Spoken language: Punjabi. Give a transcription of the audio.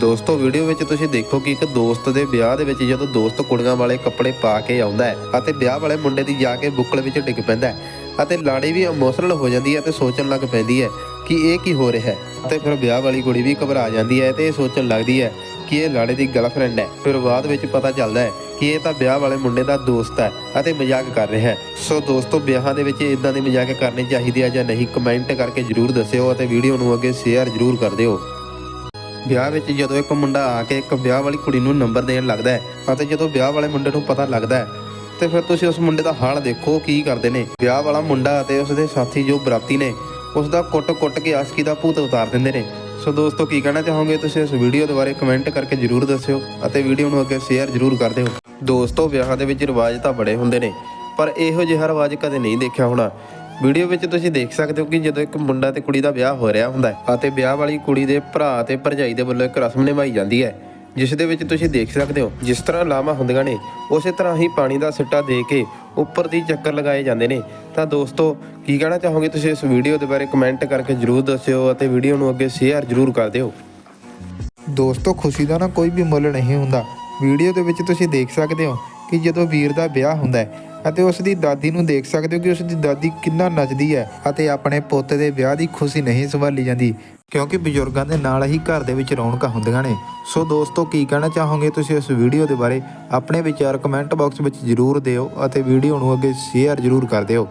ਦੋਸਤੋ ਵੀਡੀਓ ਵਿੱਚ ਤੁਸੀਂ ਦੇਖੋ ਕਿ ਇੱਕ ਦੋਸਤ ਦੇ ਵਿਆਹ ਦੇ ਵਿੱਚ ਜਦੋਂ ਦੋਸਤ ਕੁੜੀਆਂ ਵਾਲੇ ਕੱਪੜੇ ਪਾ ਕੇ ਆਉਂਦਾ ਹੈ ਅਤੇ ਵਿਆਹ ਵਾਲੇ ਮੁੰਡੇ ਦੀ ਜਾ ਕੇ ਬੁੱਕਲ ਵਿੱਚ ਡਿੱਗ ਪੈਂਦਾ ਹੈ ਅਤੇ ਲਾੜੀ ਵੀ ਇਮੋਸ਼ਨਲ ਹੋ ਜਾਂਦੀ ਹੈ ਤੇ ਸੋਚਣ ਲੱਗ ਪੈਂਦੀ ਹੈ ਕਿ ਇਹ ਕੀ ਹੋ ਰਿਹਾ ਹੈ। ਤੇ ਫਿਰ ਵਿਆਹ ਵਾਲੀ ਕੁੜੀ ਵੀ ਘਬਰਾ ਜਾਂਦੀ ਹੈ ਤੇ ਇਹ ਸੋਚਣ ਲੱਗਦੀ ਹੈ ਕਿ ਇਹ ਲਾੜੇ ਦੀ ਗਰਲਫ੍ਰੈਂਡ ਹੈ। ਫਿਰ ਬਾਅਦ ਵਿੱਚ ਪਤਾ ਚੱਲਦਾ ਹੈ ਕਿ ਇਹ ਤਾਂ ਵਿਆਹ ਵਾਲੇ ਮੁੰਡੇ ਦਾ ਦੋਸਤ ਹੈ ਅਤੇ ਮਜ਼ਾਕ ਕਰ ਰਿਹਾ ਹੈ। ਸੋ ਦੋਸਤੋ, ਵਿਆਹਾਂ ਦੇ ਵਿੱਚ ਇਦਾਂ ਦੀ ਮਜ਼ਾਕ ਕਰਨੀ ਚਾਹੀਦੀ ਹੈ ਜਾਂ ਨਹੀਂ ਕਮੈਂਟ ਕਰਕੇ ਜਰੂਰ ਦੱਸਿਓ ਅਤੇ ਵੀਡੀਓ ਨੂੰ ਅੱਗੇ ਸ਼ੇਅਰ ਜਰੂਰ ਕਰ ਦਿਓ। ਵਿਆਹ ਵਿੱਚ ਜਦੋਂ ਇੱਕ ਮੁੰਡਾ ਆ ਕੇ ਇੱਕ ਵਿਆਹ ਵਾਲੀ ਕੁੜੀ ਨੂੰ ਨੰਬਰ ਦੇਣ ਲੱਗਦਾ ਹੈ ਅਤੇ ਜਦੋਂ ਵਿਆਹ ਵਾਲੇ ਮੁੰਡੇ ਨੂੰ ਪਤਾ ਲੱਗਦਾ ਹੈ, ਤੇ ਫਿਰ ਤੁਸੀਂ ਉਸ ਮੁੰਡੇ ਦਾ ਹਾਲ ਦੇਖੋ ਕੀ ਕਰਦੇ ਨੇ। ਵਿਆਹ ਵਾਲਾ ਮੁੰਡਾ ਅਤੇ ਉਸ ਦੇ ਸਾਥੀ ਜੋ ਬਰਾਤੀ ਨੇ ਉਸ ਦਾ ਕੁੱਟ-ਕੁੱਟ ਕੇ ਆਸ਼ਕੀ ਦਾ ਭੂਤ ਉਤਾਰ ਦਿੰਦੇ ਨੇ। ਸੋ ਦੋਸਤੋ, ਕੀ ਕਹਿਣਾ ਚਾਹੋਗੇ? ਤੁਸੀਂ ਇਸ ਵੀਡੀਓ ਦੇ ਬਾਰੇ ਕਮੈਂਟ ਕਰਕੇ ਜਰੂਰ ਦੱਸਿਓ ਅਤੇ ਵੀਡੀਓ ਨੂੰ ਅੱਗੇ ਸ਼ੇਅਰ ਜਰੂਰ ਕਰ ਦਿਓ। ਦੋਸਤੋ, ਵਿਆਹਾਂ ਦੇ ਵਿੱਚ ਰਿਵਾਜ ਤਾਂ ਬੜੇ ਹੁੰਦੇ ਨੇ, ਪਰ ਇਹੋ ਜਿਹਾ ਰਿਵਾਜ ਕਦੇ ਨਹੀਂ ਦੇਖਿਆ ਹੋਣਾ। ਵੀਡੀਓ ਵਿੱਚ ਤੁਸੀਂ ਦੇਖ ਸਕਦੇ ਹੋ ਕਿ ਜਦੋਂ ਇੱਕ ਮੁੰਡਾ ਤੇ ਕੁੜੀ ਦਾ ਵਿਆਹ ਹੋ ਰਿਹਾ ਹੁੰਦਾ ਹੈ ਅਤੇ ਵਿਆਹ ਵਾਲੀ ਕੁੜੀ ਦੇ ਭਰਾ ਤੇ ਭਰਜਾਈ ਦੇ ਵੱਲੋਂ ਇੱਕ ਰਸਮ ਨਿਭਾਈ ਜਾਂਦੀ ਹੈ, ਜਿਸ ਦੇ ਵਿੱਚ ਤੁਸੀਂ ਦੇਖ ਸਕਦੇ ਹੋ ਜਿਸ ਤਰ੍ਹਾਂ ਲਾਵਾਂ ਹੁੰਦੀਆਂ ਨੇ, ਉਸੇ ਤਰ੍ਹਾਂ ਹੀ ਪਾਣੀ ਦਾ ਸਿੱਟਾ ਦੇ ਕੇ ਉੱਪਰ ਦੀ ਚੱਕਰ ਲਗਾਏ ਜਾਂਦੇ ਨੇ। ਤਾਂ ਦੋਸਤੋ, ਕੀ ਕਹਿਣਾ ਚਾਹੋਗੇ ਤੁਸੀਂ ਇਸ ਵੀਡੀਓ ਦੇ ਬਾਰੇ ਕਮੈਂਟ ਕਰਕੇ ਜਰੂਰ ਦੱਸਿਓ ਅਤੇ ਵੀਡੀਓ ਨੂੰ ਅੱਗੇ ਸ਼ੇਅਰ ਜਰੂਰ ਕਰ ਦਿਓ। ਦੋਸਤੋ, ਖੁਸ਼ੀ ਦਾ ਨਾ ਕੋਈ ਵੀ ਮੁੱਲ ਨਹੀਂ ਹੁੰਦਾ। ਵੀਡੀਓ ਦੇ ਵਿੱਚ ਤੁਸੀਂ ਦੇਖ ਸਕਦੇ ਹੋ ਕਿ ਜਦੋਂ ਵੀਰ ਦਾ ਵਿਆਹ ਹੁੰਦਾ ਹੈ ਅਤੇ ਉਸ ਦੀ ਦਾਦੀ ਨੂੰ ਦੇਖ ਸਕਦੇ ਹੋ ਕਿ ਉਸ ਦੀ ਦਾਦੀ ਕਿੰਨਾ ਨੱਚਦੀ ਹੈ ਅਤੇ ਆਪਣੇ ਪੁੱਤ ਦੇ ਵਿਆਹ ਦੀ ਖੁਸ਼ੀ ਨਹੀਂ ਸੰਭਾਲੀ ਜਾਂਦੀ, ਕਿਉਂਕਿ ਬਜ਼ੁਰਗਾਂ ਦੇ ਨਾਲ ਹੀ ਘਰ ਦੇ ਵਿੱਚ ਰੌਣਕਾਂ ਹੁੰਦੀਆਂ ਨੇ। ਸੋ ਦੋਸਤੋ, ਕੀ ਕਹਿਣਾ ਚਾਹੋਗੇ ਤੁਸੀਂ ਇਸ ਵੀਡੀਓ ਦੇ ਬਾਰੇ? ਆਪਣੇ ਵਿਚਾਰ ਕਮੈਂਟ ਬਾਕਸ ਵਿੱਚ ਜਰੂਰ ਦਿਓ ਅਤੇ ਵੀਡੀਓ ਨੂੰ ਅੱਗੇ ਸ਼ੇਅਰ ਜਰੂਰ ਕਰ ਦਿਓ।